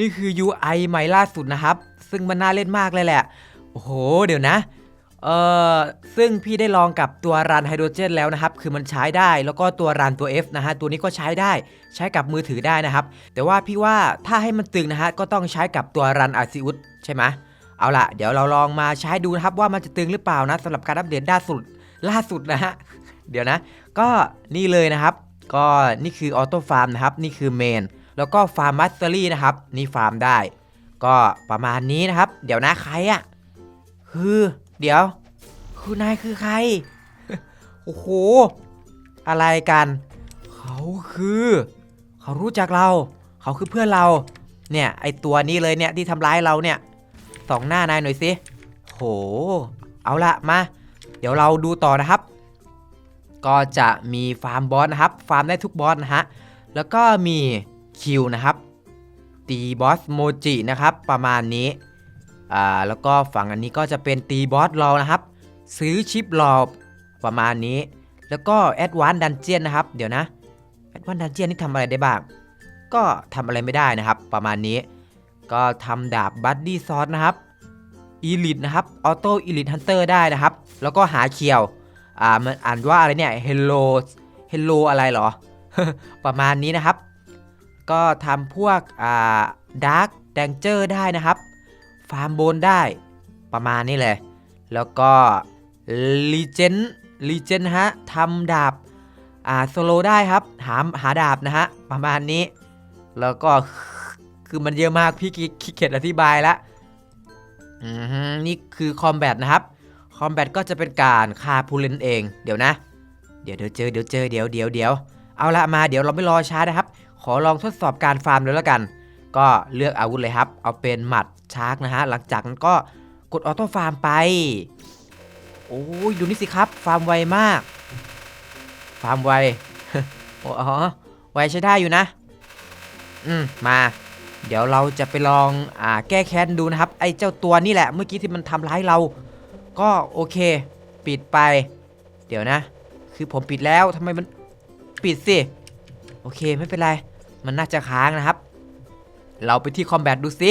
นี่คือ UI ใหม่ล่าสุดนะครับ ซึ่งมันน่าเล่นมากเลยแหละ โอ้โห เดี๋ยวนะ เอ่อ ซึ่งพี่ได้ลองกับตัวรันไฮโดรเจนแล้วนะครับ คือมันใช้ได้ แล้วก็ตัวรันตัว F นะฮะ ตัวนี้ก็ใช้ได้ ใช้กับมือถือได้นะครับ แต่ว่าพี่ว่าถ้าให้มันตึงนะฮะ ก็ต้องใช้กับตัวรันอาซิอุสใช่ไหมเอาล่ะ เดี๋ยวเราลองมาใช้ดูนะครับว่ามันจะตึงหรือเปล่านะสำหรับการอัปเดตล่าสุด ล่าสุดนะฮะ เดี๋ยวนะ ก็นี่เลยนะครับ ก็นี่คือออโต้ฟาร์มนะครับ นี่คือเมน แล้วก็ฟาร์มมัสเตอรี่นะครับนี่ฟาร์มได้ ก็ประมาณนี้นะครับ เดี๋ยวนะใครอะคือเดี๋ยว คือนายคือใคร โอ้โห อะไรกัน เขาคือ เขารู้จักเรา เขาคือเพื่อนเรา เนี่ย ไอตัวนี้เลยเนี่ยที่ทำร้ายเราเนี่ยสองหน้านายหน่อยสิโห เอาละมา เดี๋ยวเราดูต่อนะครับ ก็จะมีฟาร์มบอสนะครับ ฟาร์มได้ทุกบอสนะฮะ แล้วก็มี คิวนะครับ ตีบอสโมจินะครับ ประมาณนี้ อ่า แล้วก็ฝั่งอันนี้ก็จะเป็นตีบอสรอนะครับ ซื้อชิปรอประมาณนี้ แล้วก็แอดวานดันเจียนนะครับ เดี๋ยวนะ แอดวานดันเจียนนี่ทำอะไรได้บ้าง ก็ทำอะไรไม่ได้นะครับ ประมาณนี้ ก็ทำดาบบัดดี้ซอสนะครับอีลิทนะครับ ออโต้อีลิทฮันเตอร์ได้นะครับ แล้วก็หาเคียว อ่า มันอ่านว่าอะไรเนี่ย เฮลโล เฮลโลอะไรหรอ ประมาณนี้นะครับ ก็ทำพวกอ่าดาร์กแดงเจอร์ได้นะครับ ฟาร์มโบนได้ประมาณนี้เลย แล้วก็ลีเจนลีเจนฮะทำดาบอ่าโซโลได้ครับ หาหาดาบนะฮะ ประมาณนี้ แล้วก็คือมันเยอะมากพี่ขี้ขี้เกียจอธิบายละนี่คือคอมแบทนะครับ คอมแบทก็จะเป็นการฆ่าผู้เล่นเอง เดี๋ยวนะ เดี๋ยวเดี๋ยวเจอเดี๋ยวเจอเดี๋ยวเดี๋ยวเดี๋ยวเอาละมาเดี๋ยวเราไม่รอช้านะครับ ขอลองทดสอบการฟาร์มเลยแล้วกัน ก็เลือกอาวุธเลยครับ เอาเป็นหมัดชาร์กนะฮะ หลังจากนั้นก็กดออโต้ฟาร์มไป โอ้ยดูนี่สิครับ ฟาร์มไวมาก ฟาร์มไวโอ้อ๋อ ไวใช้ได้อยู่นะ อืม มา เดี๋ยวเราจะไปลอง อ่า แก้แค้นดูนะครับ ไอ้เจ้าตัวนี่แหละ เมื่อกี้ที่มันทำร้ายเรา ก็โอเค ปิดไป เดี๋ยวนะ คือผมปิดแล้วทำไมมันปิดสิ โอเคไม่เป็นไร มันน่าจะค้างนะครับ เราไปที่คอมแบทดูสิ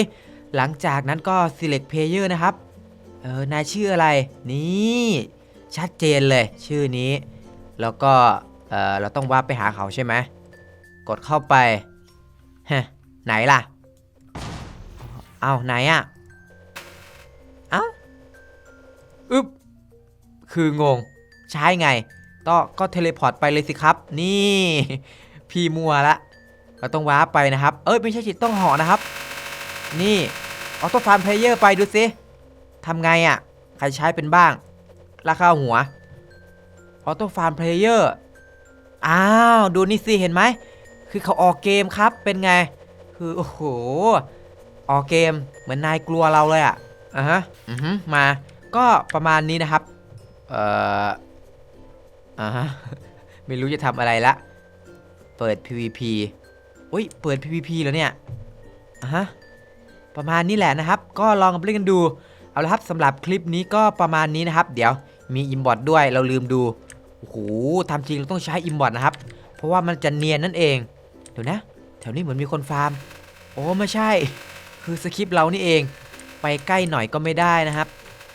หลังจากนั้นก็ select player นะครับ เออนายชื่ออะไร นี่ ชัดเจนเลย ชื่อนี้ แล้วก็ เออเราต้องว่าไปหาเขาใช่ไหม กดเข้าไปฮะไหนล่ะ เอาไหนอะเอ้า อึ๊บ คืองง ใช้ไง ก็ก็เทเลพอร์ตไปเลยสิครับ นี่ พี่มัวละ เราต้องว้าไปนะครับ เอ้ยไม่ใช่จิตต้องเหอนะครับ นี่ออโต้ฟาร์มเพลเยอร์ไปดูสิทำไงอะ่ะ ใครใช้เป็นบ้าง ราคาหัวออโต้ฟาร์มเพลเยอร์อ้าว ดูนี่สิ เห็นไหม คือเขาออกเกมครับเป็นไง คือ โอ้โห ออกเกมเหมือนนายกลัวเราเลยอะ่ะอะฮะอือฮึมาก็ประมาณนี้นะครับ เอ่ออ่าฮะไม่รู้จะทำอะไรละ เปิด PVP อุ้ยเปิด PVP แล้วเนี่ยอะฮะประมาณนี้แหละนะครับ ก็ลองไปเล่นกันดู เอาละครับสำหรับคลิปนี้ก็ประมาณนี้นะครับ เดี๋ยวมีอิมบอทด้วยเราลืมดู โอ้โหทำจริงเราต้องใช้อิมบอทนะครับ เพราะว่ามันจะเนียนนั่นเอง เดี๋ยวนะ แถวนี้เหมือนมีคนฟาร์ม โอ้ไม่ใช่ คือสคริปต์เรานี่เอง ไปใกล้หน่อยก็ไม่ได้นะครับ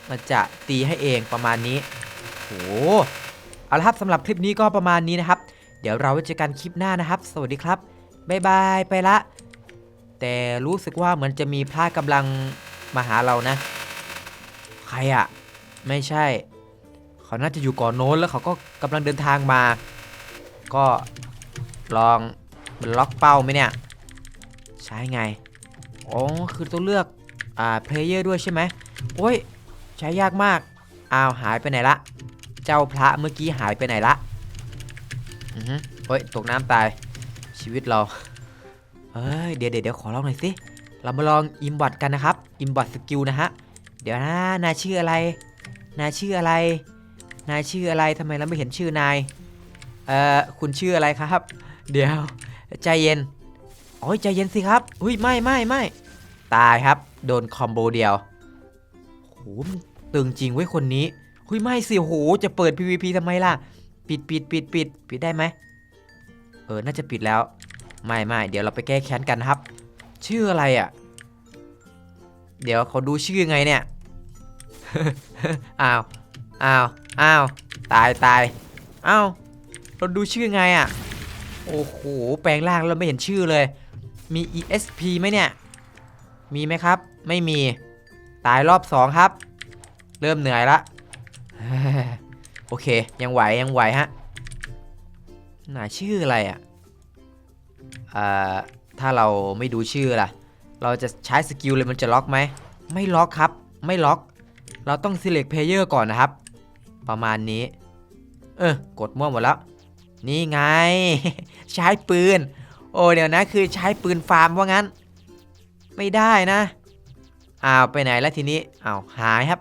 มันจะตีให้เองประมาณนี้ โอ้เอาละครับสำหรับคลิปนี้ก็ประมาณนี้นะครับ เดี๋ยวเราไว้เจอกันคลิปหน้านะครับ สวัสดีครับ บายบายไปละ แต่รู้สึกว่าเหมือนจะมีพระกำลังมาหาเรานะ ใครอะไม่ใช่ เขาน่าจะอยู่ก่อนโน้นแล้วเขาก็กำลังเดินทางมา ก็ลองมันล็อกเป้าไหมเนี่ย ใช้ไงอ๋อคือต้องเลือกอ่าเพลเยอร์ด้วยใช่ไหมโอ้ยใช้ยากมากอ้าวหายไปไหนละ เจ้าพระเมื่อกี้หายไปไหนละอือฮึเฮ้ยตกน้ำตาย ชีวิตเราเอ้ยเดี๋ยวเดี๋ยวขอลองหน่อยสิเรามาลองอิมบอทกันนะครับอิมบอทสกิลนะฮะเดี๋ยวนะนายชื่ออะไร นายชื่ออะไร นายชื่ออะไรทำไมเราไม่เห็นชื่อนายเอ่อคุณชื่ออะไรครับ เดี๋ยวใจเย็นโอ้ยใจเย็นสิครับอุ้ยไม่ไม่ไม่ตายครับ โดนคอมโบเดียวโหมันตึงจริงเว้ยคนนี้หุยไม่สิโหจะเปิด PVP ทำไมล่ะ ปิดปิดปิดปิดปิดได้ไหม ออ น่าจะปิดแล้ว ไม่ไม่เดี๋ยวเราไปแก้แค้นกันครับ ชื่ออะไรอะ่ะ เดี๋ยวเขาดูชื่อไงเนี่ย อ้าว อ้าว อ้าว ตายตายอ้าว เราดูชื่อไงอะ่ะ โอ้โห แปลงร่างแล้วไม่เห็นชื่อเลย มี ESP ไหมเนี่ย มีไหมครับ ไม่มี ตายรอบสองครับ เริ่มเหนื่อยละ โอเค ยังไหวยังไหวฮะ หน่าชื่ออะไรอะ่ะอ่อถ้าเราไม่ดูชื่อล่ะ เราจะใช้สกิลเลยมันจะล็อกไหม ไม่ล็อกครับ ไม่ล็อก เราต้อง select player ก่อนนะครับ ประมาณนี้ เออกดมั่วหมดแล้ว นี่ไง ใช้ปืน โอ้เดี๋ยวนะคือใช้ปืนฟาร์มว่างั้น ไม่ได้นะอ้าวไปไหนแล้วทีนี้อ้าวหายครับ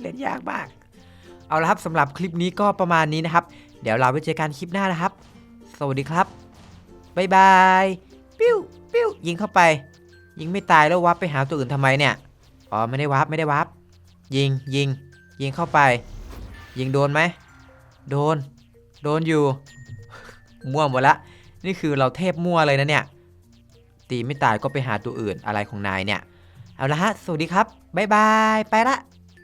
เล่นยากมาก เอาละครับสำหรับคลิปนี้ก็ประมาณนี้นะครับ เดี๋ยวเราไปเจอกันคลิปหน้านะครับ สวัสดีครับบ๊ายบายปิ้วปิ้วยิงเข้าไป ยิงไม่ตายแล้ววับไปหาตัวอื่นทำไมเนี่ยอ๋อไม่ได้วับไม่ได้วับยิงยิงยิงเข้าไป ยิงโดนไหมโดน โดนอยู่ มั่วหมดละ นี่คือเราเทพมั่วเลยนะเนี่ย ตีไม่ตายก็ไปหาตัวอื่นอะไรของนายเนี่ย เอาละฮะ สวัสดีครับ บ๊ายบาย ไปละ